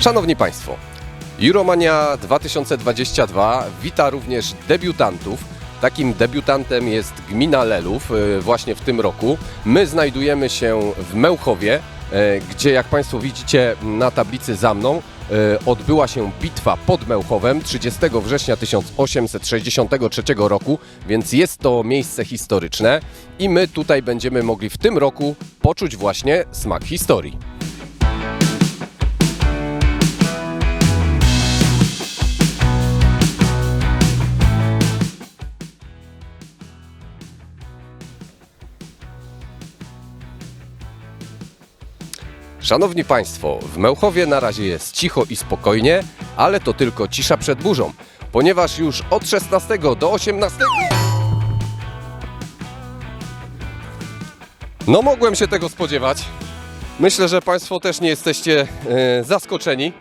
Szanowni Państwo, Euromania 2022 wita również debiutantów. Takim debiutantem jest gmina Lelów y, właśnie w tym roku. My znajdujemy się w Mełchowie, y, gdzie jak Państwo widzicie na tablicy za mną y, odbyła się bitwa pod Mełchowem 30 września 1863 roku, więc jest to miejsce historyczne i my tutaj będziemy mogli w tym roku poczuć właśnie smak historii. Szanowni Państwo, w Mełchowie na razie jest cicho i spokojnie, ale to tylko cisza przed burzą, ponieważ już od 16 do 18. No, mogłem się tego spodziewać. Myślę, że Państwo też nie jesteście e, zaskoczeni.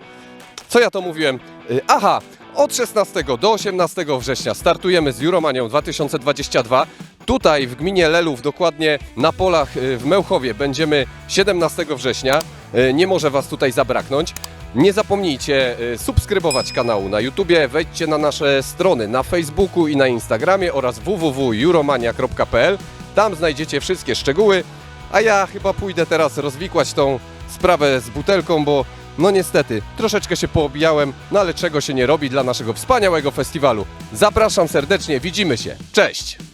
Co ja to mówiłem? E, aha, od 16 do 18 września startujemy z Euromanią 2022. Tutaj w gminie Lelów, dokładnie na polach e, w Mełchowie, będziemy 17 września. E, Nie może Was tutaj zabraknąć. Nie zapomnijcie e, subskrybować kanału na YouTubie, wejdźcie na nasze strony na Facebooku i na Instagramie oraz www.euromania.pl. Tam znajdziecie wszystkie szczegóły, a ja chyba pójdę teraz rozwikłać tą sprawę z butelką, bo no niestety troszeczkę się poobijałem, no ale czego się nie robi dla naszego wspaniałego festiwalu. Zapraszam serdecznie, widzimy się. Cześć!